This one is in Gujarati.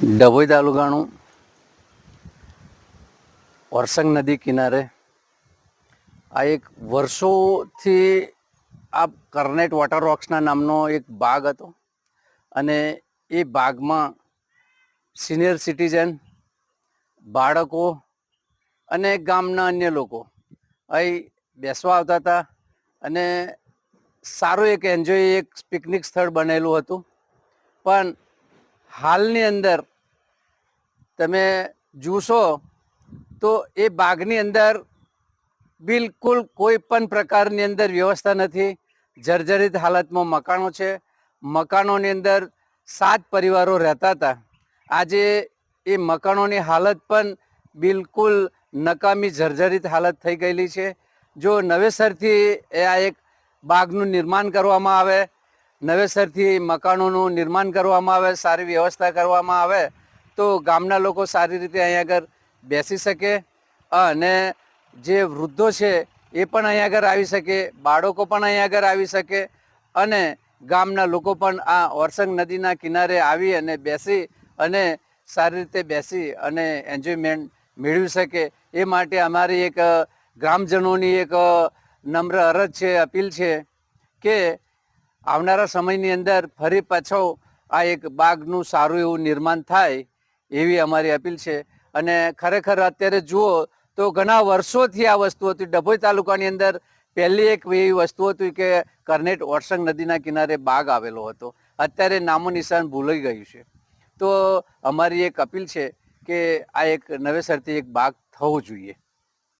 ડભોઈ તાલુકાનું વરસંગ નદી કિનારે આ એક વર્ષોથી આ કર્નેટ વોટર વોક્સના નામનો એક બાગ હતો અને એ બાગમાં સિનિયર સિટીઝન, બાળકો અને ગામના અન્ય લોકો અહીં બેસવા આવતા હતા અને સારું એક એન્જોય, એક પિકનિક સ્થળ બનેલું હતું. પણ હાલની અંદર તમે જોશો તો એ બાગની અંદર બિલકુલ કોઈ પણ પ્રકારની અંદર વ્યવસ્થા નથી. જર્જરિત હાલતમાં મકાનો છે. મકાનોની અંદર સાત પરિવારો રહેતા હતા. આજે એ મકાનોની હાલત પણ બિલકુલ નકામી જર્જરિત હાલત થઈ ગયેલી છે. જો નવેસરથી આ એક બાગનું નિર્માણ કરવામાં આવે નવેસરથી મકાનોનું નિર્માણ કરવામાં આવે, સારી વ્યવસ્થા કરવામાં આવે, તો ગામના લોકો સારી રીતે અહીંયા આગળ બેસી શકે અને જે વૃદ્ધો છે એ પણ અહીંયા આગળ આવી શકે, બાળકો પણ અહીંયા આગળ આવી શકે અને ગામના લોકો પણ આ ઓરસંગ નદીના કિનારે આવી અને બેસી અને સારી રીતે બેસી અને એન્જોયમેન્ટ મેળવી શકે. એ માટે અમારી એક ગ્રામજનોની એક નમ્ર અરજ છે, અપીલ છે કે આવનારા સમયની અંદર ફરી પાછો આ એક બાગનું સારું એવું નિર્માણ થાય એવી અમારી અપીલ છે. અને ખરેખર અત્યારે જુઓ તો ઘણા વર્ષોથી આ વસ્તુ હતી. ડભોઈ તાલુકાની અંદર પહેલી એક એવી વસ્તુ હતી કે કરનેટ ઓરસંગ નદીના કિનારે બાગ આવેલો હતો. અત્યારે નામો નિશાન ભૂલાઈ ગયું છે. તો અમારી એક અપીલ છે કે આ એક નવેસરથી એક બાગ થવો જોઈએ.